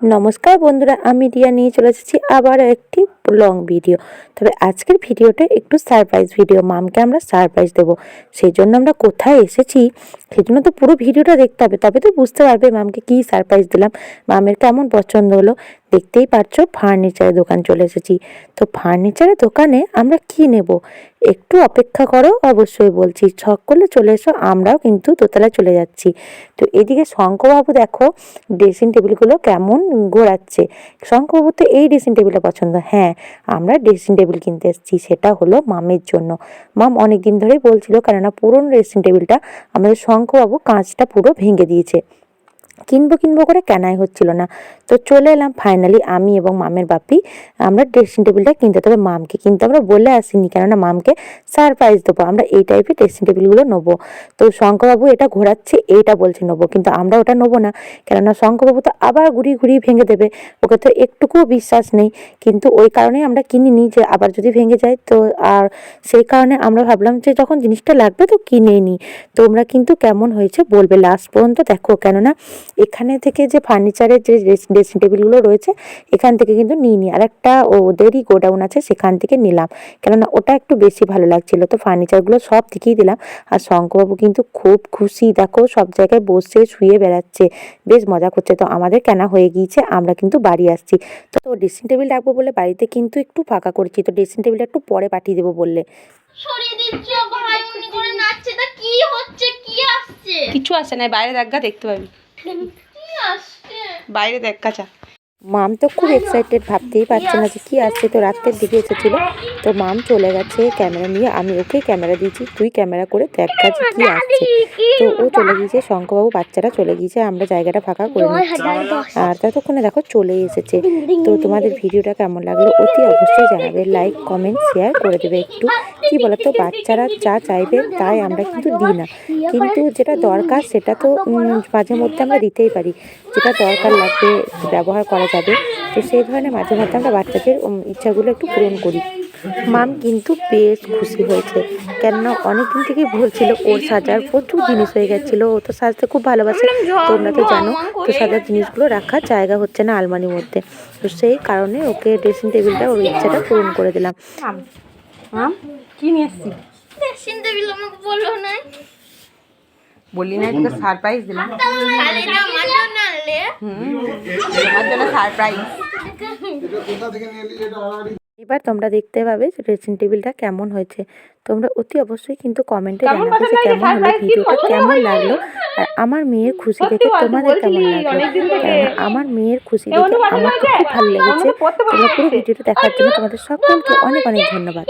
নমস্কার বন্ধুরা আমি রিয়া। নিয়ে চলে এসেছি আবার একটি লং ভিডিও তবে আজকের ভিডিওটা একটু সারপ্রাইজ ভিডিও মামকে আমরা সারপ্রাইজ দেবো। সেই জন্য আমরা কোথায় এসেছি? সেই জন্য তো পুরো ভিডিওটা দেখতে হবে। তবে তো বুঝতে পারবে মামকে কী সারপ্রাইজ দিলাম। মামের কেমন পছন্দ হলো? দেখতেই পারছ ফার্নিচারের দোকান চলে এসেছি। তো ফার্নিচারের দোকানে আমরা কি নেব? একটু অপেক্ষা করো, অবশ্যই বলছি। ছক করলে চলে এসো, আমরাও কিন্তু দোতলায় চলে যাচ্ছি। তো এদিকে শঙ্করবাবু দেখো ড্রেসিং টেবিলগুলো কেমন ঘোরাচ্ছে শঙ্করবাবু তো এই ড্রেসিং টেবিলটা পছন্দ। হ্যাঁ আমরা ড্রেসিং টেবিল কিনতে এসেছি, সেটা হলো মামের জন্য। মাম অনেকদিন ধরেই বলছিল, কেননা পুরনো ড্রেসিং টেবিলটা আমাদের শঙ্করবাবু কাঁচটা পুরো ভেঙে দিয়েছে। কিনবো কিনবো করে কেনাই হচ্ছিল না। তো চলে এলাম ফাইনালি আমি এবং মামের বাপি। আমরা ড্রেসিং টেবিলটা কিনতে, তবে মামকে কিন্তু আমরা বলে আসিনি, কেননা মামকে সারপ্রাইজ দেবো। আমরা এই টাইপের ড্রেসিং টেবিলগুলো নেব। তো শঙ্করবাবু এটা ঘোরাচ্ছে, এইটা বলছে নেব, কিন্তু আমরা ওটা নেব না। কেননা শঙ্করবাবু তো আবার ঘুরিয়ে ঘুরিয়ে ভেঙে দেবে। ওকে তো একটুকুও বিশ্বাস নেই। কিন্তু ওই কারণেই আমরা কিনিনি যে আবার যদি ভেঙে যায়, তো আর সেই কারণে আমরা ভাবলাম যে যখন জিনিসটা লাগবে তো কিনেই নিই তোমরা কিন্তু কেমন হয়েছে বলবে। লাস্ট পর্যন্ত দেখো, কেননা এখানে থেকে যে ফার্নিচারের যে ড্রেসিং টেবিলগুলো রয়েছে এখান থেকে কিন্তু নিই। নি আর একটা ওদেরই গোডাউন আছে সেখান থেকে নিলাম। কেননা ওটা একটু বেশি ভালো লাগছিল তো ফার্নিচারগুলো সব থেকেই দিলাম। আর শঙ্করবাবু কিন্তু খুব খুশি দেখো সব জায়গায় বসে শুয়ে বেড়াচ্ছে। বেশ মজা করছে তো আমাদের কেনা হয়ে গিয়েছে আমরা কিন্তু বাড়ি আসছি। তো ড্রেসিং টেবিল রাখব বলে বাড়িতে কিন্তু একটু ফাঁকা করেছি তো ড্রেসিং টেবিলটা একটু পরে পাঠিয়ে দেবো বললে। সরিয়ে দিচ্ছ ভাই উনি করে নাচছে তা কি হচ্ছে কি আসছে? কিছু আসে না বাইরে দেখা দেখতে পাবি। বাইরে দেখ কাঁচা মাম তো খুব এক্সাইটেড ভাবতেই পারছে না যে কি আসছে। তো রাত্রের দিকে এসেছিল। তো মাম চলে গেছে ক্যামেরা নিয়ে। আমি ওকে ক্যামেরা দিয়েছি। তুই ক্যামেরা করে দেখ কাছে কি আসছে। তো ও চলে গিয়েছে শঙ্করবাবু বাচ্চারা চলে গিয়েছে। আমরা জায়গাটা ফাঁকা করে নিচ্ছি। আর ততক্ষণে দেখো চলে এসেছে। তো তোমাদের ভিডিওটা কেমন লাগল অতি অবশ্যই জানাবে। লাইক কমেন্ট শেয়ার করে দেবে একটু। কি বলতো বাচ্চারা যা চাইবে তাই আমরা কিন্তু দিই না। কিন্তু যেটা দরকার সেটা তো মাঝে মধ্যে আমরা দিতেই পারি। যেটা দরকার লাগবে ব্যবহার করা যাবে। তো সেই ধরনের মাঝে মধ্যে আমরা বাচ্চাদের ইচ্ছাগুলো একটু পূরণ করি। মাম কিন্তু বেশ খুশি হয়েছে। কেননা অনেকদিন থেকেই বলছিল ওর সাজার প্রচুর জিনিস হয়ে গেছিল ও তো সাজতে খুব ভালোবাসে। তোমরা তো জানো তো সাজার জিনিসগুলো রাখার জায়গা হচ্ছে না আলমারির মধ্যে। তো সেই কারণে ওকে ড্রেসিং টেবিলটা ওর ইচ্ছাটা পূরণ করে দিলাম। মাম কি নিয়ে এসছি ড্রেসিং টেবিল আমাকে বলল না বললি না তোকে সারপ্রাইজ দিলাম। তোমার জন্য সারপ্রাইজ এবার তোমরা দেখতে পাবে ড্রেসিং টেবিলটা কেমন হয়েছে। তোমরা অতি অবশ্যই কিন্তু কমেন্টে কেমন জানাবে যে কেমন হলো ভিডিওটা কেমন লাগল? আর আমার মেয়ের খুশি দেখে তোমাদের কেমন লাগল? আমার মেয়ের খুশি দেখে আমার তো খুব ভালো লেগেছে। তোমরা পুরো ভিডিওটা দেখার জন্য তোমাদের সকলকে অনেক অনেক ধন্যবাদ।